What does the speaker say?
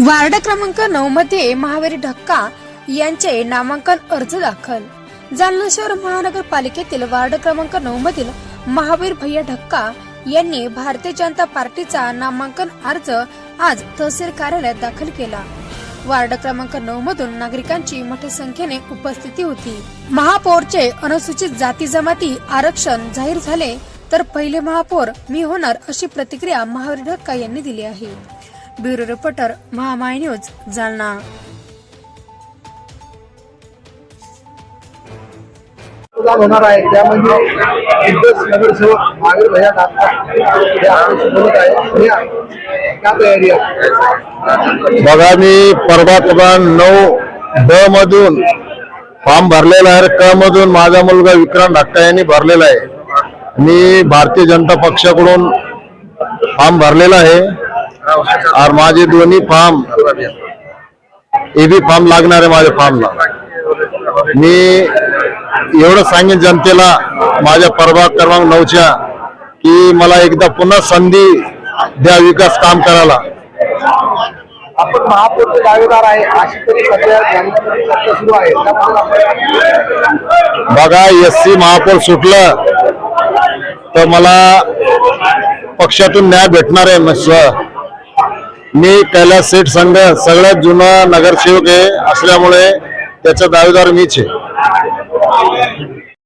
Ward क्रमांक नऊ मध्ये महावीर ढक्का यांचे नामांकन अर्ज दाखल. जालना शहर महानगरपालिकेतील वार्ड क्रमांक नऊ मधील महावीर भैया ढक्का यांनी भारतीय जनता पार्टीचा नामांकन अर्ज आज तहसील कार्यालयात दाखल केला. वार्ड क्रमांक नऊ मधून नागरिकांची मोठ्या संख्येने उपस्थिती होती. महापौरचे अनुसूचित जाती जमाती आरक्षण जाहीर झाले तर पहिले महापौर मी होणार अशी प्रतिक्रिया महावीर ढक्का यांनी दिली आहे. Bureau reporter Mahamay news Jalna. होणार आहे. त्यामध्ये दिग्गज नगरसेवक महावीर भैया बोलत आहे. क्या तयारी आहे? बघा मी परवा क्रमांक नऊ ड मधून फॉर्म भरलेला आहे. क मधून माझा मुलगा विक्रांत ढक्का यांनी भरलेला आहे. मी भारतीय जनता पक्षाकडून फॉर्म भरलेला आहे. और माझे दोन्ही फॉर्म ए बी फॉर्म लागणार आहे माझ्या फॉर्मला मी एवढं सांगेन जनतेला माझ्या प्रभाग क्रमांक नऊच्या की मला एकदा पुन्हा संधी द्या विकास काम करायला. आपण महापौरचे दावेदार आहे अशी तरी सध्या सुरू आहे. बघा एस सी महापौर सुटलं तर मला पक्षातून न्याय भेटणार आहे मी कैलास सेठ संघ सगळ्यात जुना नगरसेवक आहे असल्यामुळे त्याचा दावेदार मीच आहे.